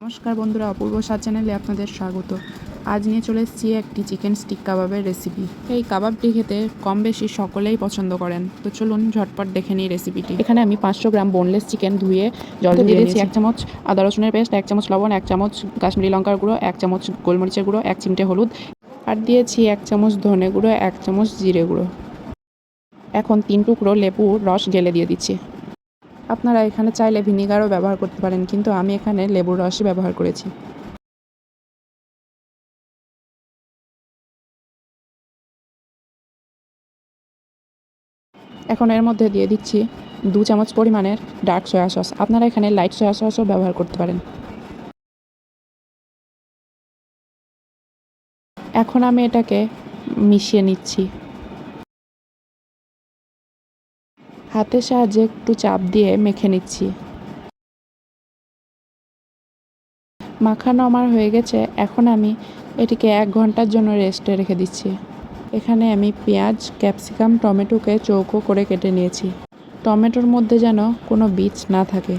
নমস্কার বন্ধুরা অপূর্ব স্বাদ চ্যানেলে আপনাদের স্বাগত। আজ নিয়ে চলে এসেছি একটি চিকেন স্টিক কাবাবের রেসিপি। এই কাবাবটি খেতে কম বেশি সকলেই পছন্দ করেন। তো চলুন ঝটপট দেখে নিই রেসিপিটি। এখানে আমি পাঁচশো গ্রাম বোনলেস চিকেন ধুয়ে জল দিয়ে দিয়েছি। এক চামচ আদা রসুনের পেস্ট এক চামচ লবণ এক চামচ কাশ্মীরি লঙ্কার গুঁড়ো এক চামচ গোলমরিচের গুঁড়ো এক চিমটে হলুদ। আর দিয়েছি এক চামচ ধনে গুঁড়ো এক চামচ জিরে গুঁড়ো। এখন তিন টুকরো লেবুর রস ঢেলে দিয়ে দিচ্ছি। আপনারা এখানে চাইলে ভিনিগারও ব্যবহার করতে পারেন, কিন্তু আমি এখানে লেবুর রসই ব্যবহার করেছি। এখন এর মধ্যে দিয়ে দিচ্ছি দু চামচ পরিমাণের ডার্ক সয়া সস। আপনারা এখানে লাইট সয়া সসও ব্যবহার করতে পারেন। এখন আমি এটাকে মিশিয়ে নিচ্ছি। হাতের সাহায্যে একটু চাপ দিয়ে মেখে নিচ্ছি। মাখানো আমার হয়ে গেছে, এখন আমি এটিকে এক ঘণ্টার জন্য রেস্টে রেখে দিচ্ছি। এখানে আমি পেঁয়াজ, ক্যাপসিকাম, টমেটোকে চৌকো করে কেটে নিয়েছি। টমেটোর মধ্যে যেন কোনো বীজ না থাকে।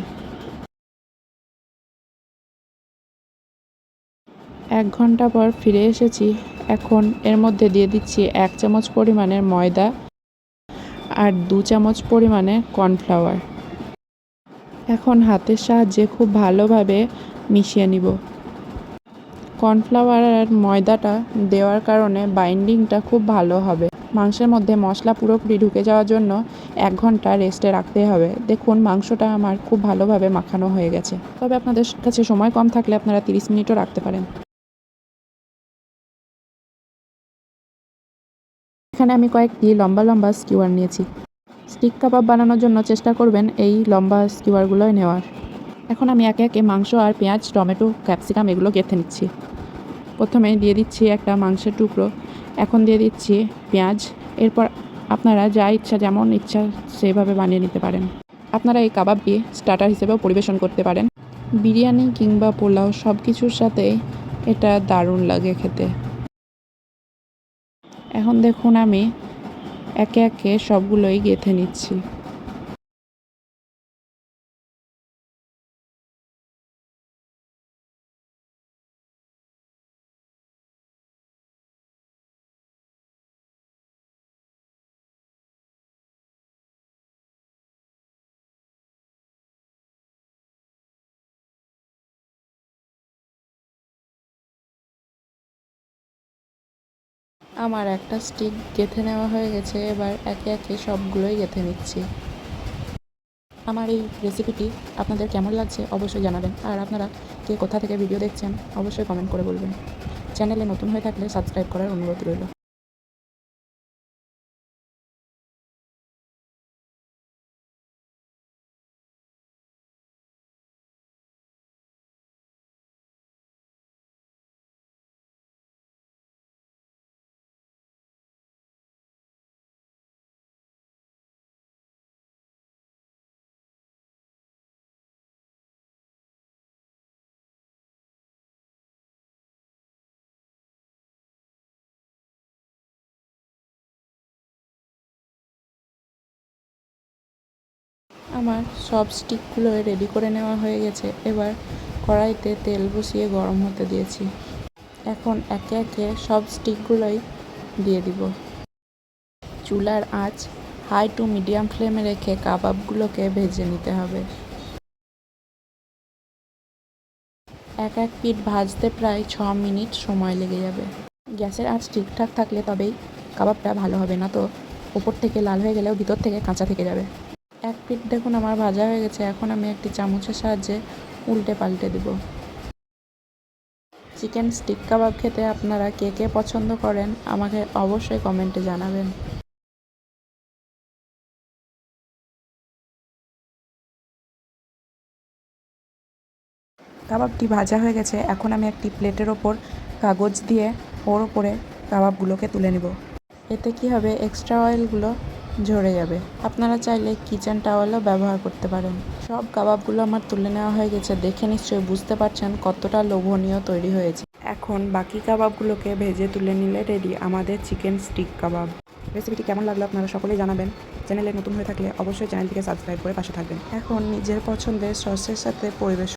এক ঘণ্টা পর ফিরে এসেছি। এখন এর মধ্যে দিয়ে দিচ্ছি এক চামচ পরিমাণের ময়দা আর দু চামচ পরিমাণে কর্নফ্লাওয়ার। এখন হাতের সাহায্যে খুব ভালোভাবে মিশিয়ে নিব। কর্নফ্লাওয়ার আর ময়দাটা দেওয়ার কারণে বাইন্ডিংটা খুব ভালো হবে। মাংসের মধ্যে মশলা পুরোপুরি ঢুকে যাওয়ার জন্য এক ঘণ্টা রেস্টে রাখতে হবে। দেখুন, মাংসটা আমার খুব ভালোভাবে মাখানো হয়ে গেছে। তবে আপনাদের কাছে সময় কম থাকলে আপনারা তিরিশ মিনিটও রাখতে পারেন। এখানে আমি কয়েকটি লম্বা লম্বা স্কিওয়ার নিয়েছি। স্টিক কাবাব বানানোর জন্য চেষ্টা করবেন এই লম্বা স্কিওয়ারগুলোই নেওয়ার। এখন আমি একে একে মাংস আর পেঁয়াজ, টমেটো, ক্যাপসিকাম এগুলো গেঁথে নিচ্ছি। প্রথমে দিয়ে দিচ্ছি একটা মাংসের টুকরো। এখন দিয়ে দিচ্ছি পেঁয়াজ। এরপর আপনারা যা ইচ্ছা যেমন ইচ্ছা সেভাবে বানিয়ে নিতে পারেন। আপনারা এই কাবাবটি স্টার্টার হিসেবেও পরিবেশন করতে পারেন। বিরিয়ানি কিংবা পোলাও সব কিছুর সাথে এটা দারুণ লাগে খেতে। এখন দেখুন আমি একে একে সবগুলোই গেঁথে নিচ্ছি। আমার একটা স্টিক গেঁথে নেওয়া হয়ে গেছে, এবার একে একে সবগুলোই গেঁথে নিচ্ছি। আমার এই রেসিপিটি আপনাদের কেমন লাগছে অবশ্যই জানাবেন। আর আপনারা কে কোথা থেকে ভিডিও দেখছেন, অবশ্যই কমেন্ট করে বলবেন। চ্যানেলে নতুন হয়ে থাকলে সাবস্ক্রাইব করার অনুরোধ রইল। আমার সব স্টিকগুলো রেডি করে নেওয়া হয়ে গেছে। এবার কড়াইতে তেল বসিয়ে গরম হতে দিয়েছি। এখন একে একে সব স্টিকগুলোই দিয়ে দিব। চুলার আঁচ হাই টু মিডিয়াম ফ্লেমে রেখে কাবাবগুলোকে ভেজে নিতে হবে। এক এক পিঠ ভাজতে প্রায় ছ মিনিট সময় লেগে যাবে। গ্যাসের আঁচ ঠিকঠাক থাকলে তবেই কাবাবটা ভালো হবে, না তো ওপর থেকে লাল হয়ে গেলেও ভিতর থেকে কাঁচা থেকে যাবে। এক পিঠ দেখুন, আমার ভাজা হয়ে গেছে। এখন আমি একটি চামচের সাহায্যে উল্টে পাল্টে দেব। চিকেন স্টিক কাবাব খেতে আপনারা কে কে পছন্দ করেন, আমাকে অবশ্যই কমেন্টে জানাবেন। কাবাবটি ভাজা হয়ে গেছে। এখন আমি একটি প্লেটের ওপর কাগজ দিয়ে ওর ওপরে কাবাবগুলোকে তুলে নেব। এতে কি হবে? এক্সট্রা অয়েলগুলো ঝরে যাবে। আপনারা চাইলে কিচেন টাওয়েলও ব্যবহার করতে পারেন। সব কাবাবগুলো আমার তুলে নেওয়া হয়ে গেছে। দেখে নিশ্চয়ই বুঝতে পারছেন কতটা লোভনীয় তৈরি হয়েছে। এখন বাকি কাবাবগুলোকে ভেজে তুলে নিলে রেডি আমাদের চিকেন স্টিক কাবাব। রেসিপিটি কেমন লাগল আপনারা সকলেই জানাবেন। চ্যানেলে নতুন হয়ে থাকলে অবশ্যই চ্যানেলটিকে সাবস্ক্রাইব করে পাশে থাকবেন। এখন নিজের পছন্দের সসের সাথে পরিবেশ